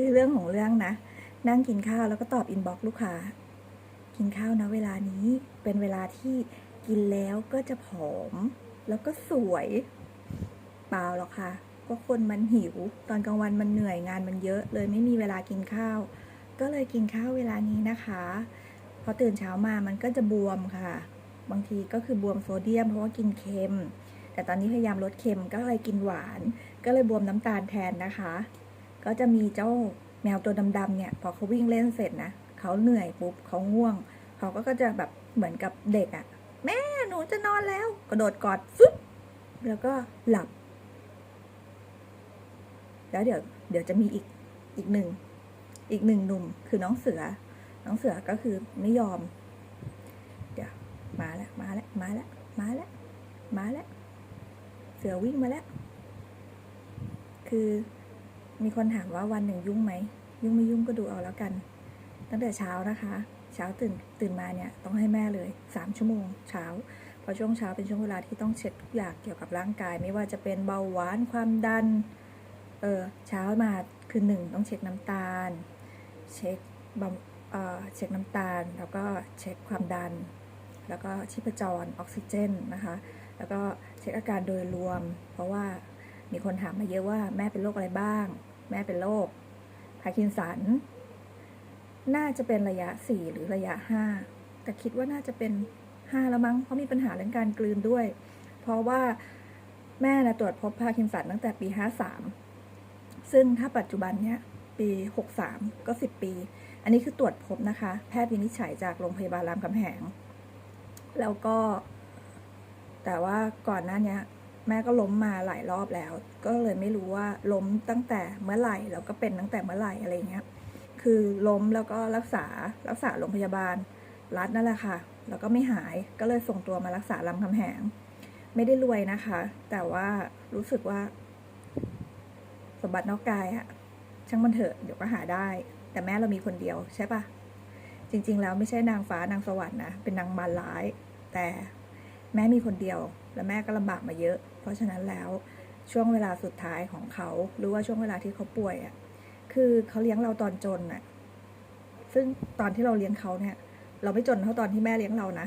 คือเรื่องของเรื่องนะ นั่งกินข้าวแล้วก็ตอบอินบ็อกซ์ลูกค้า กินข้าวนะเวลานี้เป็นเวลาที่กินแล้วก็จะผอม แล้วก็สวย เปล่าหรอกค่ะก็คนมันหิว ตอนกลางวันมันเหนื่อยงานมันเยอะ เลยไม่มีเวลากินข้าว ก็เลยกินข้าวเวลานี้นะคะพอตื่นเช้ามามันก็จะบวมค่ะ บางทีก็คือบวมโซเดียม เพราะว่ากินเค็ม แต่ตอนนี้พยายามลดเค็มก็เลยกินหวาน ก็เลยบวมน้ำตาลแทนนะคะ ก็จะมีเจ้าแมวตัวดำๆเนี่ย พอเขาวิ่งเล่นเสร็จนะเขาเหนื่อยปุ๊บเขาง่วง เขาก็จะแบบเหมือนกับเด็กอะ่ะ แม่หนูจะนอนแล้ว กระโดดกอดฟึ๊บแล้วก็หลับ แล้วเดี๋ยวเดี๋ยวจะมีอีกอีกหนึ่งอีกหนึ่งหนุ่มคือน้องเสือ น้องเสือก็คือไม่ยอม เดี๋ยวมาแล้วมาแล้วมาแล้วมาแล้วมาแล้วเสือวิ่งมาแล้ว คือ มีคนถามว่าวันหนึ่งยุ่งไหม ยุ่งไม่ยุ่งก็ดูเอาแล้วกัน ตั้งแต่เช้านะคะ เช้าตื่นตื่นมาเนี่ยต้องให้แม่เลยสามชั่วโมงเช้าเพราะช่วงเช้าเป็นช่วงเวลาที่ต้องเช็คทุกอย่างเกี่ยวกับร่างกาย ไม่ว่าจะเป็นเบาหวานความดัน เออเช้ามาคือหนึ่งต้องเช็คน้ำตาล เช็คบำเอ่อเช็คน้ำตาล แล้วก็เช็คความดัน แล้วก็ชีพจรออกซิเจนนะคะ แล้วก็เช็คอาการโดยรวม เพราะว่า มีคนถามมาเยอะว่าแม่เป็นโรคอะไรบ้าง แม่เป็นโรคพาร์กินสัน น่าจะเป็นระยะ 4 หรือระยะ 5 แต่คิดว่าน่าจะเป็น 5 แล้วมั้ง เพราะมีปัญหาเรื่องการกลืนด้วย เพราะว่าแม่นะตรวจพบพาร์กินสันตั้งแต่ปี 53 ซึ่งถ้าปัจจุบันเนี้ยปี 63 ก็ 10 ปี อันนี้คือตรวจพบนะคะ แพทย์วินิจฉัยจากโรงพยาบาลรามคำแหง แล้วก็ แต่ว่าก่อนหน้านี้ แม่ก็ล้มมาหลายรอบแล้ว ก็เลยไม่รู้ว่าล้มตั้งแต่เมื่อไหร่แล้วก็เป็นตั้งแต่เมื่อไหร่อะไรเงี้ย คือล้มแล้วก็รักษารักษาโรงพยาบาลรัฐนั่นแหละค่ะ แล้วก็ไม่หายก็เลยส่งตัวมารักษารามคำแหง ไม่ได้รวยนะคะ แต่ว่ารู้สึกว่า สมบัตินอกกายอะช่างมันเถอะเดี๋ยวก็หาได้ แต่แม่เรามีคนเดียวใช่ปะจริง ๆ แล้วไม่ใช่นางฟ้านางสวรรค์นะเป็นนางมารร้าย แต่แม่มีคนเดียว และแม่ก็ลำบากมาเยอะ ราะฉะนั้นแล้วช่วงเวลาสุดท้ายของเขาหรือว่าช่วงเวลาที่เขาป่วยอะคือเขาเลี้ยงเราตอนจนน่ะซึ่งตอนที่เราเลี้ยงเขาเนี่ย เราไม่จนเท่าตอนที่แม่เลี้ยงเรานะ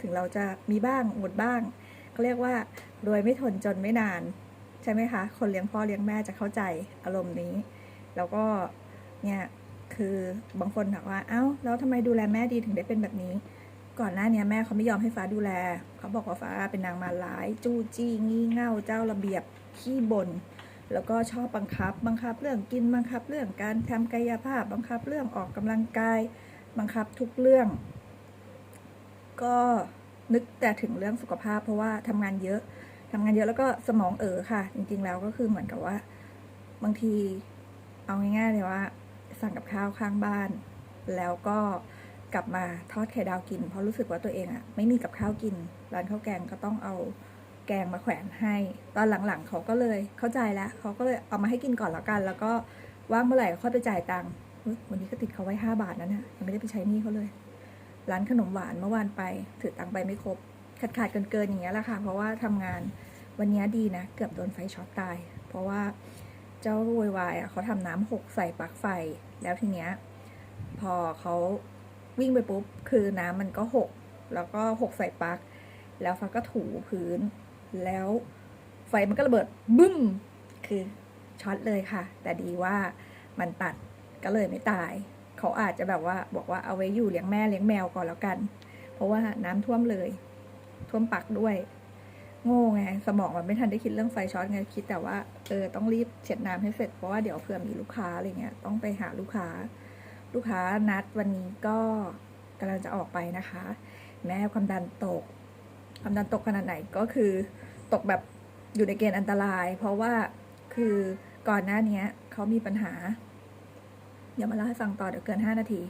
ถึงเราจะมีบ้างหมดบ้างเขาเรียกว่ารวยไม่ทนจนไม่นาน ใช่ไหมคะ คนเลี้ยงพ่อเลี้ยงแม่จะเข้าใจอารมณ์นี้ แล้วก็เนี่ยคือบางคนถามว่าเอ้าแล้วทำไมดูแลแม่ดีถึงได้เป็นแบบนี้ ก่อนหน้านี้แม่เขาไม่ยอมให้ฟ้าดูแล เขาบอกว่าฟ้าเป็นนางมาร้าย จู้จี้งี่เง่าเจ้าระเบียบขี้บน่นแล้วก็ชอบบังคับ บังคับเรื่องกินบังคับเรื่องการทำกายภาพ บังคับเรื่องออกกำลังกาย บังคับทุกเรื่อง ก็นึกแต่ถึงเรื่องสุขภาพ เพราะว่าทำงานเยอะทำงานเยอะแล้วก็สมองเอ๋อค่ะ จริง ๆ แล้วก็คือเหมือนกับว่า บางทีเอาง่ายๆเลยว่า สั่งกับข้าวข้างบ้าน แล้วก็ กลับมาทอดไข่ดาวกิน เพราะรู้สึกว่าตัวเองอะไม่มีกับข้าวกิน ร้านข้าวแกงก็ต้องเอาแกงมาแขวนให้ ตอนหลังๆเขาก็เลยเข้าใจแล้วเขาก็เลยเอามาให้กินก่อนแล้วกัน แล้วก็ว่างเมื่อไหร่ค่อยไปจ่ายตังค์วันนี้ก็ติดเขาไว้ห้าบาทนั่นน่ะยังไม่ได้ไปใช้หนี้เขาเลย ร้านขนมหวานเมื่อวานไป ถือตังค์ไปไม่ครบ ขาดขาดเกินเกินๆอย่างเงี้ยแหละค่ะเพราะว่าทำงานวันนี้ดีนะ เกือบโดนไฟช็อตตาย เพราะว่าเจ้าโวยวายอะเขาทำน้ำหกใส่ปลั๊กไฟแล้วทีเนี้ยพอเขา วิ่งไปปุ๊บคือน้ำมันก็หก แล้วก็หกใส่ปลั๊กแล้วฟ้าก็ถูพื้น แล้วไฟมันก็ระเบิดบึ้ม คือช็อตเลยค่ะ แต่ดีว่ามันตัดก็เลยไม่ตาย เขาอาจจะแบบว่าบอกว่าเอาไว้อยู่เลี้ยงแม่เลี้ยงแมวก่อนแล้วกัน เพราะว่าน้ำท่วมเลย ท่วมปักด้วย โง่ไงสมองมันไม่ทันได้คิดเรื่องไฟช็อตไงคิดแต่ว่าเออต้องรีบเช็ดน้ำให้เสร็จเพราะว่าเดี๋ยวเผื่อมีลูกค้าอะไรเงี้ยต้องไปหาลูกค้า ลูกค้านัดวันนี้ก็กำลังจะออกไปนะคะ แม้ความดันตก ความดันตกขนาดไหนก็คือตกแบบอยู่ในเกณฑ์อันตราย เพราะว่าคือก่อนหน้านี้เขามีปัญหา เดี๋ยวมาเล่าให้ฟังต่อเดี๋ยวเกิน 5 นาที